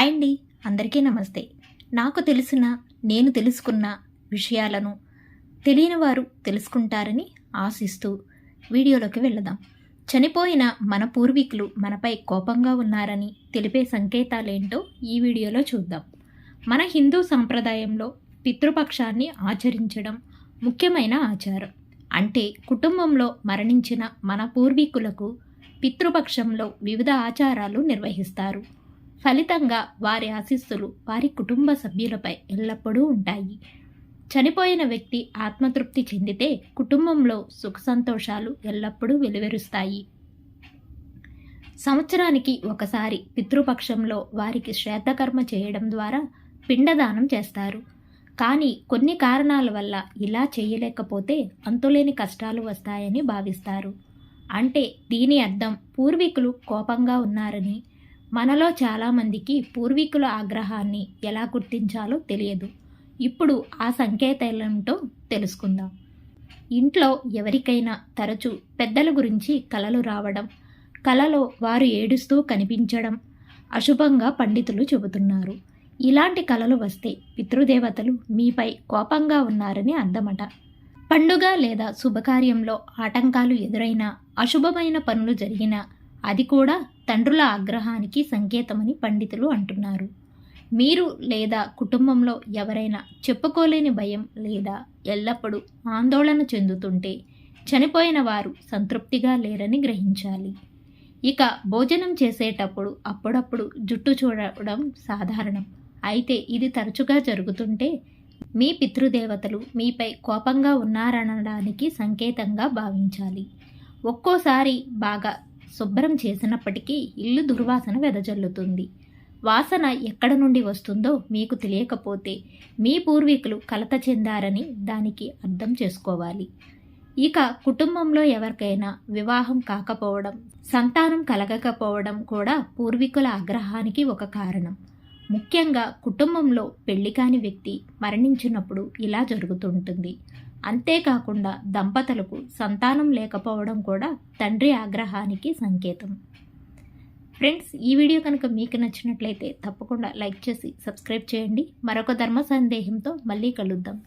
Hi అండి. అందరికీ నమస్తే. నాకు తెలిసిన నేను తెలుసుకున్న విషయాలను తెలియని వారు తెలుసుకుంటారని ఆశిస్తూ వీడియోలోకి వెళదాం చనిపోయిన మన పూర్వీకులు మనపై కోపంగా ఉన్నారని తెలిపే సంకేతాలేంటో ఈ వీడియోలో చూద్దాం. మన హిందూ సాంప్రదాయంలో పితృపక్షాన్ని ఆచరించడం ముఖ్యమైన ఆచారం. అంటే కుటుంబంలో మరణించిన మన పూర్వీకులకు పితృపక్షంలో వివిధ ఆచారాలు నిర్వహిస్తారు. ఫలితంగా వారి ఆశీస్సులు వారి కుటుంబ సభ్యులపై ఎల్లప్పుడూ ఉంటాయి. చనిపోయిన వ్యక్తి ఆత్మతృప్తి చెందితే కుటుంబంలో సుఖ సంతోషాలు ఎల్లప్పుడూ వెలువరుస్తాయి. సంవత్సరానికి ఒకసారి పితృపక్షంలో వారికి శ్రాద్ధకర్మ చేయడం ద్వారా పిండదానం చేస్తారు. కానీ కొన్ని కారణాల వల్ల ఇలా చేయలేకపోతే అంతులేని కష్టాలు వస్తాయని భావిస్తారు. అంటే దీని అర్థం పూర్వీకులు కోపంగా ఉన్నారని మనలో చాలామందికి పూర్వీకుల ఆగ్రహాన్ని ఎలా గుర్తించాలో తెలియదు. ఇప్పుడు ఆ సంకేతాలేంటో తెలుసుకుందాం. ఇంట్లో ఎవరికైనా తరచూ పెద్దల గురించి కలలు రావడం కలలో వారు ఏడుస్తూ కనిపించడం అశుభంగా పండితులు చెబుతున్నారు. ఇలాంటి కలలు వస్తే పితృదేవతలు మీపై కోపంగా ఉన్నారని అర్థమట. పండుగ లేదా శుభకార్యంలో ఆటంకాలు ఎదురైనా అశుభమైన పనులు జరిగినా అది కూడా తండ్రుల ఆగ్రహానికి సంకేతమని పండితులు అంటున్నారు. మీరు లేదా కుటుంబంలో ఎవరైనా చెప్పుకోలేని భయం లేదా ఎల్లప్పుడూ ఆందోళన చెందుతుంటే చనిపోయిన వారు సంతృప్తిగా లేరని గ్రహించాలి. ఇక భోజనం చేసేటప్పుడు అప్పుడప్పుడు జుట్టు చూడడం సాధారణం. అయితే ఇది తరచుగా జరుగుతుంటే మీ పితృదేవతలు మీపై కోపంగా ఉన్నారనడానికి సంకేతంగా భావించాలి. ఒక్కోసారి బాగా శుభ్రం చేసినప్పటికీ ఇల్లు దుర్వాసన వెదజల్లుతుంది. వాసన ఎక్కడ నుండి వస్తుందో మీకు తెలియకపోతే మీ పూర్వీకులు కలత చెందారని దానికి అర్థం చేసుకోవాలి. ఇక కుటుంబంలో ఎవరికైనా వివాహం కాకపోవడం సంతానం కలగకపోవడం కూడా పూర్వీకుల ఆగ్రహానికి ఒక కారణం. ముఖ్యంగా కుటుంబంలో పెళ్ళి కాని వ్యక్తి మరణించినప్పుడు ఇలా జరుగుతుంటుంది. అంతేకాకుండా దంపతులకు సంతానం లేకపోవడం కూడా తండ్రి ఆగ్రహానికి సంకేతం. ఫ్రెండ్స్ ఈ వీడియో కనుక మీకు నచ్చినట్లయితే తప్పకుండా లైక్ చేసి సబ్స్క్రైబ్ చేయండి. మరొక ధర్మ సందేహంతో మళ్ళీ కలుద్దాం.